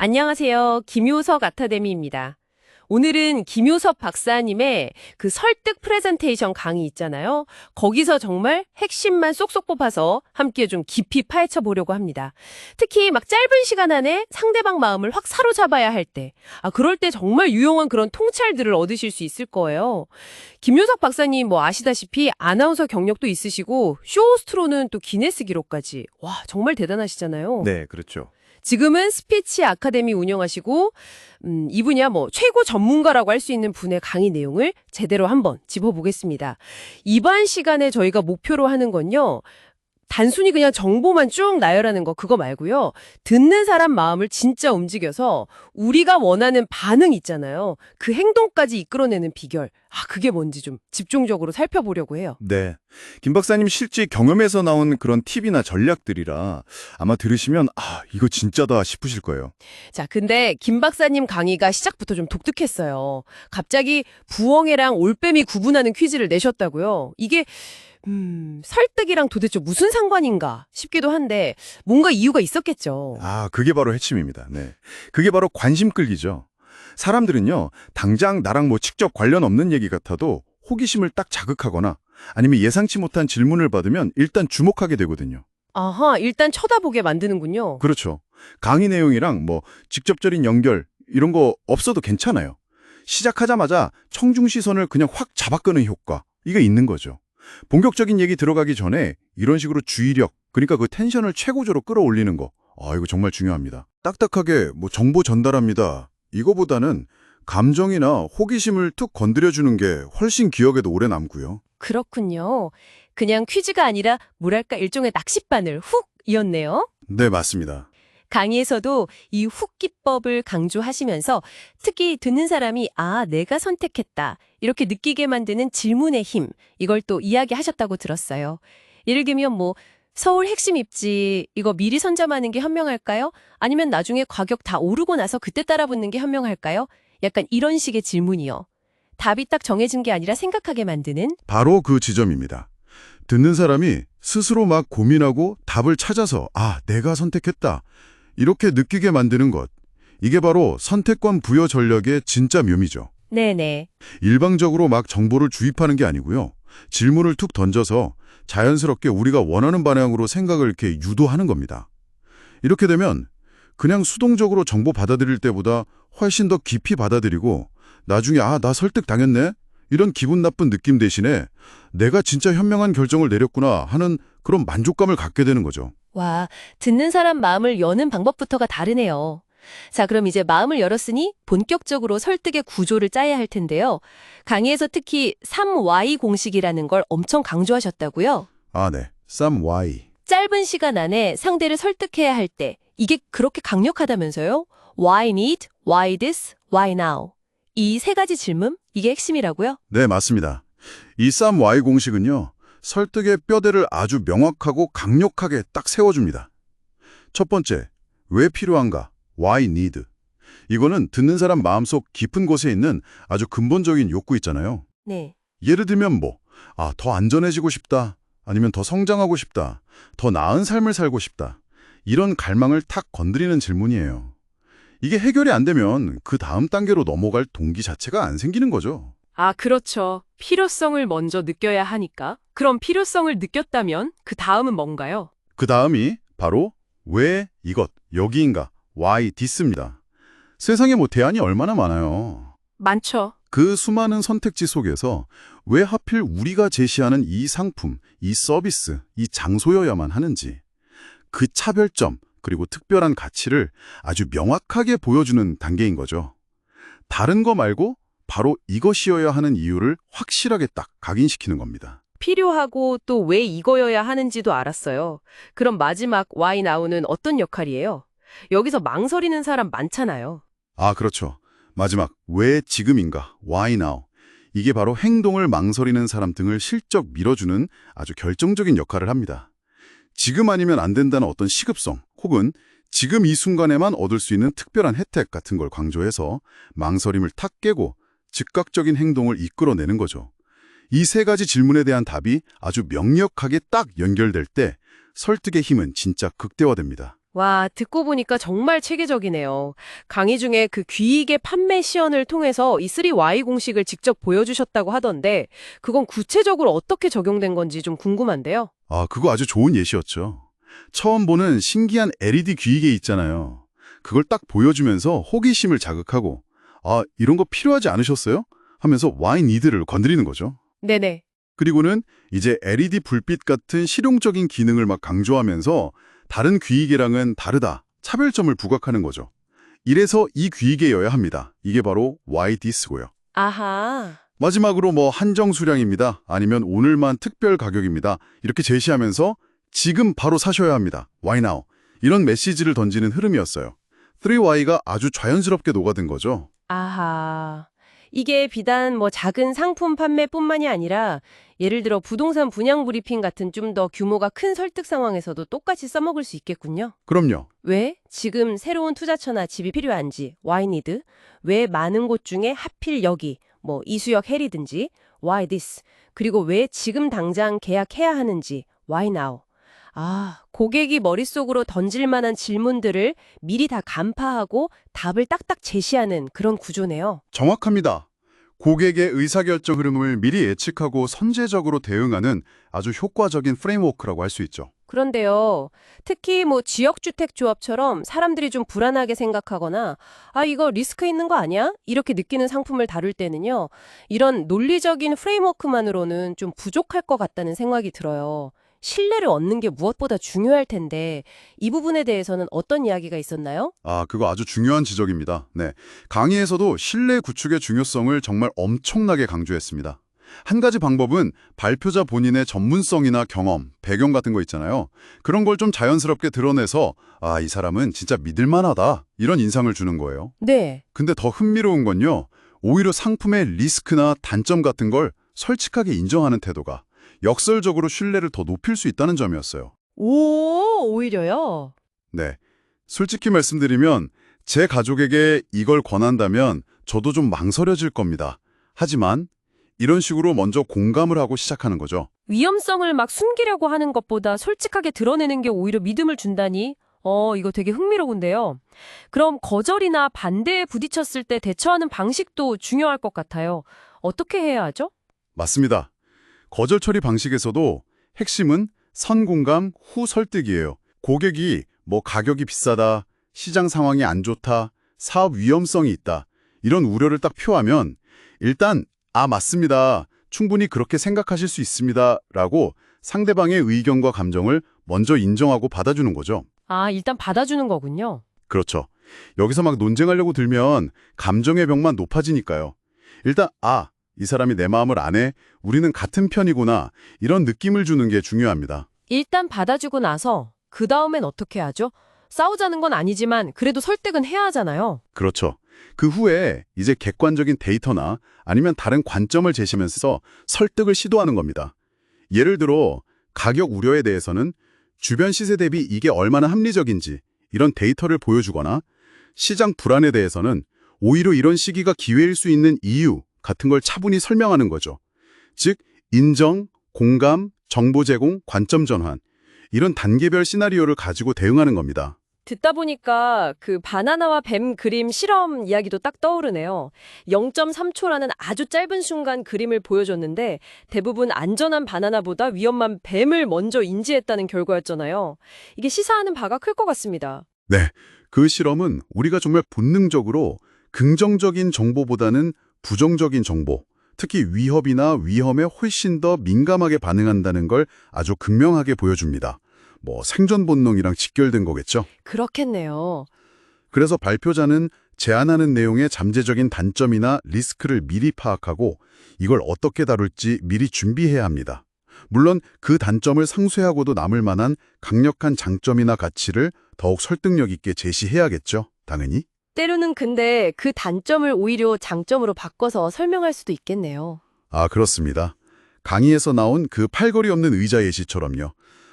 안녕하세요. 김효석 아카데미입니다. 오늘은 김효석 박사님의 그 설득 프레젠테이션 강의 있잖아요. 거기서 정말 핵심만 쏙쏙 뽑아서 함께 좀 깊이 파헤쳐 보려고 합니다. 특히 막 짧은 시간 안에 상대방 마음을 확 사로잡아야 할 때, 아, 그럴 때 정말 유용한 그런 통찰들을 얻으실 수 있을 거예요. 김효석 박사님 뭐 아시다시피 아나운서 경력도 있으시고, 쇼호스트로는 또 기네스 기록까지. 와, 정말 대단하시잖아요. 네, 그렇죠. 지금은 스피치 아카데미 운영하시고 음, 이 분야 뭐 최고 전문가라고 할 수 있는 분의 강의 내용을 제대로 한번 짚어보겠습니다. 이번 시간에 저희가 목표로 하는 건요. 단순히 그냥 정보만 쭉 나열하는 거 그거 말고요. 듣는 사람 마음을 진짜 움직여서 우리가 원하는 반응 있잖아요. 그 행동까지 이끌어내는 비결. 아, 그게 뭔지 좀 집중적으로 살펴보려고 해요. 네. 김 박사님 실제 경험에서 나온 그런 팁이나 전략들이라 아마 들으시면 아, 이거 진짜다 싶으실 거예요. 자, 근데 김 박사님 강의가 시작부터 좀 독특했어요. 갑자기 부엉이랑 올빼미 구분하는 퀴즈를 내셨다고요. 이게 음, 설득이랑 도대체 무슨 상관인가 싶기도 한데 뭔가 이유가 있었겠죠. 아, 그게 바로 핵심입니다. 네. 그게 바로 관심 끌기죠. 사람들은요, 당장 나랑 뭐 직접 관련 없는 얘기 같아도 호기심을 딱 자극하거나 아니면 예상치 못한 질문을 받으면 일단 주목하게 되거든요. 아하, 일단 쳐다보게 만드는군요. 그렇죠. 강의 내용이랑 뭐 직접적인 연결 이런 거 없어도 괜찮아요. 시작하자마자 청중 시선을 그냥 확 잡아끄는 효과 이게 있는 거죠. 본격적인 얘기 들어가기 전에 이런 식으로 주의력 그러니까 그 텐션을 최고조로 끌어올리는 거 아, 이거 정말 중요합니다. 딱딱하게 뭐 정보 전달합니다. 이거보다는 감정이나 호기심을 툭 건드려주는 게 훨씬 기억에도 오래 남고요. 그렇군요. 그냥 퀴즈가 아니라 뭐랄까 일종의 낚싯바늘 훅 이었네요. 네, 맞습니다. 강의에서도 이 훅 기법을 강조하시면서 특히 듣는 사람이 아, 내가 선택했다. 이렇게 느끼게 만드는 질문의 힘. 이걸 또 이야기하셨다고 들었어요. 예를 들면 뭐 서울 핵심 입지 이거 미리 선점하는 게 현명할까요? 아니면 나중에 가격 다 오르고 나서 그때 따라붙는 게 현명할까요? 약간 이런 식의 질문이요. 답이 딱 정해진 게 아니라 생각하게 만드는 바로 그 지점입니다. 듣는 사람이 스스로 막 고민하고 답을 찾아서 아, 내가 선택했다. 이렇게 느끼게 만드는 것. 이게 바로 선택권 부여 전략의 진짜 묘미죠. 네네. 일방적으로 막 정보를 주입하는 게 아니고요. 질문을 툭 던져서 자연스럽게 우리가 원하는 방향으로 생각을 이렇게 유도하는 겁니다. 이렇게 되면 그냥 수동적으로 정보 받아들일 때보다 훨씬 더 깊이 받아들이고 나중에 아, 나 설득 당했네? 이런 기분 나쁜 느낌 대신에 내가 진짜 현명한 결정을 내렸구나 하는 그런 만족감을 갖게 되는 거죠. 와, 듣는 사람 마음을 여는 방법부터가 다르네요. 자, 그럼 이제 마음을 열었으니 본격적으로 설득의 구조를 짜야 할 텐데요. 강의에서 특히 3Y 공식이라는 걸 엄청 강조하셨다고요? 아, 네. 쌈 Y. 짧은 시간 안에 상대를 설득해야 할 때 이게 그렇게 강력하다면서요? Why need, why this, why now? 이 세 가지 질문? 이게 핵심이라고요? 네, 맞습니다. 이 쌈 Y 공식은요. 설득의 뼈대를 아주 명확하고 강력하게 딱 세워줍니다. 첫 번째, 왜 필요한가? Why need? 이거는 듣는 사람 마음속 깊은 곳에 있는 아주 근본적인 욕구 있잖아요. 네. 예를 들면 뭐, 아, 더 안전해지고 싶다. 아니면 더 성장하고 싶다. 더 나은 삶을 살고 싶다. 이런 갈망을 탁 건드리는 질문이에요. 이게 해결이 안 되면 그 다음 단계로 넘어갈 동기 자체가 안 생기는 거죠. 아, 그렇죠. 필요성을 먼저 느껴야 하니까. 그럼 필요성을 느꼈다면 그 다음은 뭔가요? 그 다음이 바로 왜 이것, 여기인가, why this입니다. 세상에 뭐 대안이 얼마나 많아요. 많죠. 그 수많은 선택지 속에서 왜 하필 우리가 제시하는 이 상품, 이 서비스, 이 장소여야만 하는지 그 차별점 그리고 특별한 가치를 아주 명확하게 보여주는 단계인 거죠. 다른 거 말고 바로 이것이어야 하는 이유를 확실하게 딱 각인시키는 겁니다. 필요하고 또 왜 이거여야 하는지도 알았어요. 그럼 마지막 Why now는 어떤 역할이에요? 여기서 망설이는 사람 많잖아요. 아, 그렇죠. 마지막, 왜 지금인가? Why now? 이게 바로 행동을 망설이는 사람 등을 실적 밀어주는 아주 결정적인 역할을 합니다. 지금 아니면 안 된다는 어떤 시급성 혹은 지금 이 순간에만 얻을 수 있는 특별한 혜택 같은 걸 강조해서 망설임을 탁 깨고 즉각적인 행동을 이끌어내는 거죠. 이 세 가지 질문에 대한 답이 아주 명력하게 딱 연결될 때 설득의 힘은 진짜 극대화됩니다. 와, 듣고 보니까 정말 체계적이네요. 강의 중에 그 귀이개 판매 시연을 통해서 이 3Y 공식을 직접 보여주셨다고 하던데, 그건 구체적으로 어떻게 적용된 건지 좀 궁금한데요. 아, 그거 아주 좋은 예시였죠. 처음 보는 신기한 LED 귀이개 있잖아요. 그걸 딱 보여주면서 호기심을 자극하고 아, 이런 거 필요하지 않으셨어요? 하면서 와인 니드를 건드리는 거죠. 네네. 그리고는 이제 LED 불빛 같은 실용적인 기능을 막 강조하면서 다른 귀이개랑은 다르다, 차별점을 부각하는 거죠. 이래서 이 귀이개여야 합니다. 이게 바로 YDS고요. 아하. 마지막으로 뭐 한정 수량입니다. 아니면 오늘만 특별 가격입니다. 이렇게 제시하면서 지금 바로 사셔야 합니다. Why now? 이런 메시지를 던지는 흐름이었어요. 3Y가 아주 자연스럽게 녹아든 거죠. 아하. 이게 비단 뭐 작은 상품 판매뿐만이 아니라 예를 들어 부동산 분양 브리핑 같은 좀 더 규모가 큰 설득 상황에서도 똑같이 써먹을 수 있겠군요. 그럼요. 왜 지금 새로운 투자처나 집이 필요한지 why need? 왜 많은 곳 중에 하필 여기 뭐 이수역 해리든지 why this? 그리고 왜 지금 당장 계약해야 하는지 why now? 아, 고객이 머릿속으로 던질 만한 질문들을 미리 다 간파하고 답을 딱딱 제시하는 그런 구조네요. 정확합니다. 고객의 의사결정 흐름을 미리 예측하고 선제적으로 대응하는 아주 효과적인 프레임워크라고 할 수 있죠. 그런데요, 특히 뭐 지역주택 조합처럼 사람들이 좀 불안하게 생각하거나, 아, 이거 리스크 있는 거 아니야? 이렇게 느끼는 상품을 다룰 때는요, 이런 논리적인 프레임워크만으로는 좀 부족할 것 같다는 생각이 들어요. 신뢰를 얻는 게 무엇보다 중요할 텐데, 이 부분에 대해서는 어떤 이야기가 있었나요? 아, 그거 아주 중요한 지적입니다. 네. 강의에서도 신뢰 구축의 중요성을 정말 엄청나게 강조했습니다. 한 가지 방법은 발표자 본인의 전문성이나 경험, 배경 같은 거 있잖아요. 그런 걸 좀 자연스럽게 드러내서 아, 이 사람은 진짜 믿을만하다. 이런 인상을 주는 거예요. 네. 근데 더 흥미로운 건요. 오히려 상품의 리스크나 단점 같은 걸 솔직하게 인정하는 태도가 역설적으로 신뢰를 더 높일 수 있다는 점이었어요. 오, 오히려요. 네. 솔직히 말씀드리면 제 가족에게 이걸 권한다면 저도 좀 망설여질 겁니다. 하지만 이런 식으로 먼저 공감을 하고 시작하는 거죠. 위험성을 막 숨기려고 하는 것보다 솔직하게 드러내는 게 오히려 믿음을 준다니? 어, 이거 되게 흥미로운데요. 그럼 거절이나 반대에 부딪혔을 때 대처하는 방식도 중요할 것 같아요. 어떻게 해야 하죠? 맞습니다. 거절 처리 방식에서도 핵심은 선공감 후 설득이에요. 고객이 뭐 가격이 비싸다, 시장 상황이 안 좋다, 사업 위험성이 있다 이런 우려를 딱 표하면 일단 아 맞습니다. 충분히 그렇게 생각하실 수 있습니다. 라고 상대방의 의견과 감정을 먼저 인정하고 받아주는 거죠. 아, 일단 받아주는 거군요. 그렇죠. 여기서 막 논쟁하려고 들면 감정의 벽만 높아지니까요. 일단 아, 이 사람이 내 마음을 아네. 우리는 같은 편이구나. 이런 느낌을 주는 게 중요합니다. 일단 받아주고 나서 그 다음엔 어떻게 하죠? 싸우자는 건 아니지만 그래도 설득은 해야 하잖아요. 그렇죠. 그 후에 이제 객관적인 데이터나 아니면 다른 관점을 제시하면서 설득을 시도하는 겁니다. 예를 들어 가격 우려에 대해서는 주변 시세 대비 이게 얼마나 합리적인지 이런 데이터를 보여주거나 시장 불안에 대해서는 오히려 이런 시기가 기회일 수 있는 이유 같은 걸 차분히 설명하는 거죠. 즉 인정, 공감, 정보 제공, 관점 전환 이런 단계별 시나리오를 가지고 대응하는 겁니다. 듣다 보니까 그 바나나와 뱀 그림 실험 이야기도 딱 떠오르네요. 0.3초라는 아주 짧은 순간 그림을 보여줬는데 대부분 안전한 바나나보다 위험한 뱀을 먼저 인지했다는 결과였잖아요. 이게 시사하는 바가 클 것 같습니다. 네, 그 실험은 우리가 정말 본능적으로 긍정적인 정보보다는 부정적인 정보, 특히 위협이나 위험에 훨씬 더 민감하게 반응한다는 걸 아주 극명하게 보여줍니다. 뭐 생존 본능이랑 직결된 거겠죠. 그렇겠네요. 그래서 발표자는 제안하는 내용의 잠재적인 단점이나 리스크를 미리 파악하고 이걸 어떻게 다룰지 미리 준비해야 합니다. 물론 그 단점을 상쇄하고도 남을 만한 강력한 장점이나 가치를 더욱 설득력 있게 제시해야겠죠. 당연히. 때로는 근데 그 단점을 오히려 장점으로 바꿔서 설명할 수도 있겠네요. 아, 그렇습니다. 강의에서 나온 그 팔걸이 없는 의자 예시처럼요.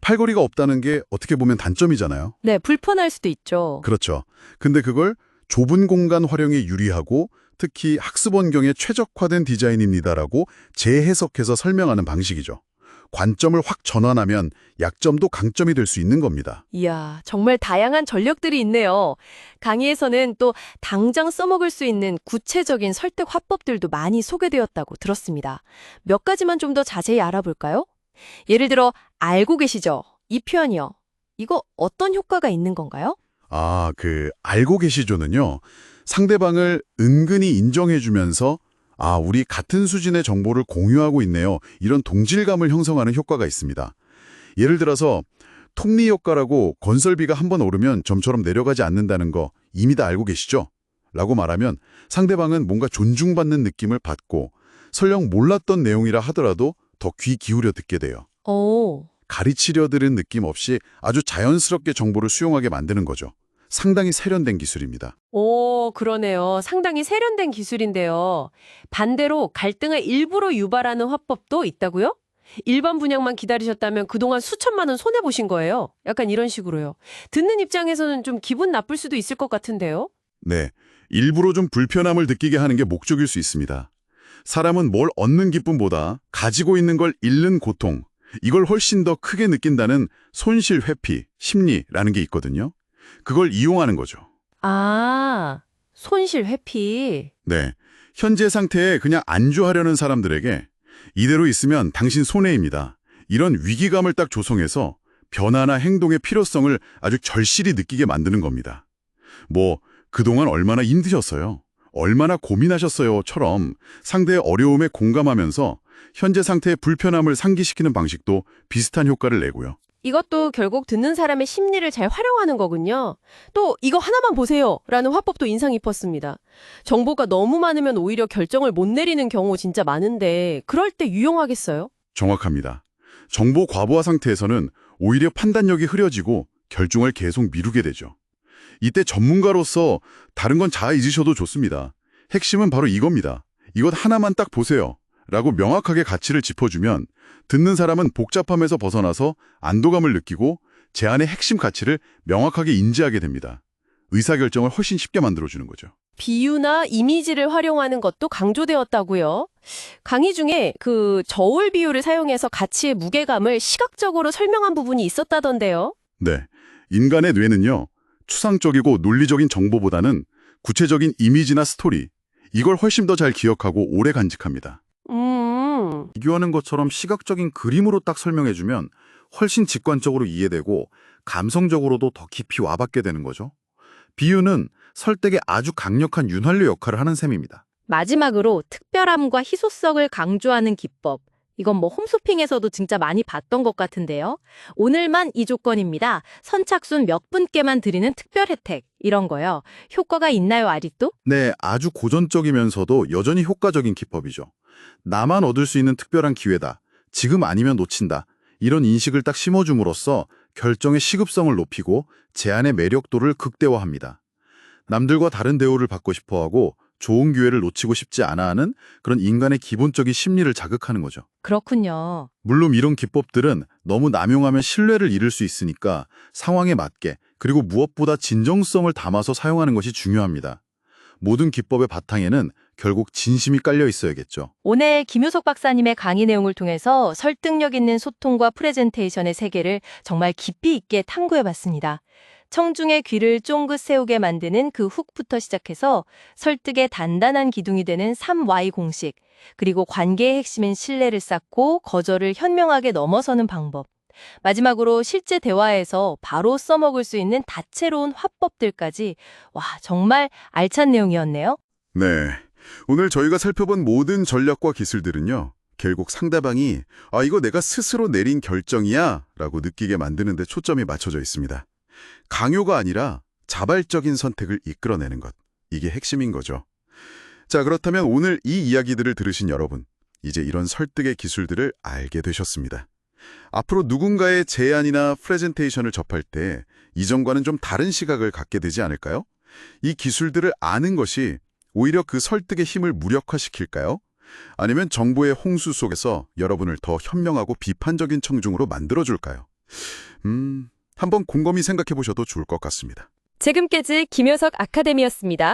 팔걸이가 없다는 게 어떻게 보면 단점이잖아요. 네, 불편할 수도 있죠. 그렇죠. 근데 그걸 좁은 공간 활용에 유리하고 특히 학습 환경에 최적화된 디자인입니다라고 재해석해서 설명하는 방식이죠. 관점을 확 전환하면 약점도 강점이 될 수 있는 겁니다. 이야, 정말 다양한 전력들이 있네요. 강의에서는 또 당장 써먹을 수 있는 구체적인 설득 화법들도 많이 소개되었다고 들었습니다. 몇 가지만 좀 더 자세히 알아볼까요? 예를 들어, 알고 계시죠? 이 표현이요. 이거 어떤 효과가 있는 건가요? 아, 그 알고 계시죠는요. 상대방을 은근히 인정해주면서 아, 우리 같은 수준의 정보를 공유하고 있네요. 이런 동질감을 형성하는 효과가 있습니다. 예를 들어서 톱니 효과라고 건설비가 한 번 오르면 점처럼 내려가지 않는다는 거 이미 다 알고 계시죠? 라고 말하면 상대방은 뭔가 존중받는 느낌을 받고 설령 몰랐던 내용이라 하더라도 더 귀 기울여 듣게 돼요. 오, 가르치려 들은 느낌 없이 아주 자연스럽게 정보를 수용하게 만드는 거죠. 상당히 세련된 기술입니다. 오, 그러네요. 상당히 세련된 기술인데요. 반대로 갈등을 일부러 유발하는 화법도 있다고요? 일반 분양만 기다리셨다면 그동안 수천만 원 손해보신 거예요. 약간 이런 식으로요. 듣는 입장에서는 좀 기분 나쁠 수도 있을 것 같은데요. 네, 일부러 좀 불편함을 느끼게 하는 게 목적일 수 있습니다. 사람은 뭘 얻는 기쁨보다 가지고 있는 걸 잃는 고통, 이걸 훨씬 더 크게 느낀다는 손실 회피, 심리라는 게 있거든요. 그걸 이용하는 거죠. 아, 손실 회피. 네, 현재 상태에 그냥 안주하려는 사람들에게 이대로 있으면 당신 손해입니다. 이런 위기감을 딱 조성해서 변화나 행동의 필요성을 아주 절실히 느끼게 만드는 겁니다. 뭐 그동안 얼마나 힘드셨어요? 얼마나 고민하셨어요?처럼 상대의 어려움에 공감하면서 현재 상태의 불편함을 상기시키는 방식도 비슷한 효과를 내고요. 이것도 결국 듣는 사람의 심리를 잘 활용하는 거군요. 또 이거 하나만 보세요. 라는 화법도 인상 깊었습니다. 정보가 너무 많으면 오히려 결정을 못 내리는 경우 진짜 많은데 그럴 때 유용하겠어요? 정확합니다. 정보 과부하 상태에서는 오히려 판단력이 흐려지고 결정을 계속 미루게 되죠. 이때 전문가로서 다른 건다 잊으셔도 좋습니다. 핵심은 바로 이겁니다. 이것 하나만 딱 보세요. 라고 명확하게 가치를 짚어주면 듣는 사람은 복잡함에서 벗어나서 안도감을 느끼고 제안의 핵심 가치를 명확하게 인지하게 됩니다. 의사결정을 훨씬 쉽게 만들어주는 거죠. 비유나 이미지를 활용하는 것도 강조되었다고요. 강의 중에 그 저울 비유를 사용해서 가치의 무게감을 시각적으로 설명한 부분이 있었다던데요. 네. 인간의 뇌는요, 추상적이고 논리적인 정보보다는 구체적인 이미지나 스토리, 이걸 훨씬 더 잘 기억하고 오래 간직합니다. 음, 비교하는 것처럼 시각적인 그림으로 딱 설명해주면 훨씬 직관적으로 이해되고 감성적으로도 더 깊이 와닿게 되는 거죠. 비유는 설득에 아주 강력한 윤활유 역할을 하는 셈입니다. 마지막으로 특별함과 희소성을 강조하는 기법. 이건 뭐 홈쇼핑에서도 진짜 많이 봤던 것 같은데요. 오늘만 이 조건입니다. 선착순 몇 분께만 드리는 특별 혜택. 이런 거요. 효과가 있나요, 아직도? 네, 아주 고전적이면서도 여전히 효과적인 기법이죠. 나만 얻을 수 있는 특별한 기회다. 지금 아니면 놓친다. 이런 인식을 딱 심어줌으로써 결정의 시급성을 높이고 제안의 매력도를 극대화합니다. 남들과 다른 대우를 받고 싶어하고 좋은 기회를 놓치고 싶지 않아 하는 그런 인간의 기본적인 심리를 자극하는 거죠. 그렇군요. 물론 이런 기법들은 너무 남용하면 신뢰를 잃을 수 있으니까 상황에 맞게 그리고 무엇보다 진정성을 담아서 사용하는 것이 중요합니다. 모든 기법의 바탕에는 결국 진심이 깔려 있어야겠죠. 오늘 김효석 박사님의 강의 내용을 통해서 설득력 있는 소통과 프레젠테이션의 세계를 정말 깊이 있게 탐구해 봤습니다. 청중의 귀를 쫑긋 세우게 만드는 그 훅부터 시작해서 설득의 단단한 기둥이 되는 3Y 공식, 그리고 관계의 핵심인 신뢰를 쌓고 거절을 현명하게 넘어서는 방법. 마지막으로 실제 대화에서 바로 써먹을 수 있는 다채로운 화법들까지 와 정말 알찬 내용이었네요. 네. 오늘 저희가 살펴본 모든 전략과 기술들은요. 결국 상대방이 아 이거 내가 스스로 내린 결정이야 라고 느끼게 만드는 데 초점이 맞춰져 있습니다. 강요가 아니라 자발적인 선택을 이끌어내는 것. 이게 핵심인 거죠. 자 그렇다면 오늘 이 이야기들을 들으신 여러분 이제 이런 설득의 기술들을 알게 되셨습니다. 앞으로 누군가의 제안이나 프레젠테이션을 접할 때 이전과는 좀 다른 시각을 갖게 되지 않을까요? 이 기술들을 아는 것이 오히려 그 설득의 힘을 무력화시킬까요? 아니면 정보의 홍수 속에서 여러분을 더 현명하고 비판적인 청중으로 만들어줄까요? 음, 한번 곰곰이 생각해 보셔도 좋을 것 같습니다. 지금까지 김효석 아카데미였습니다.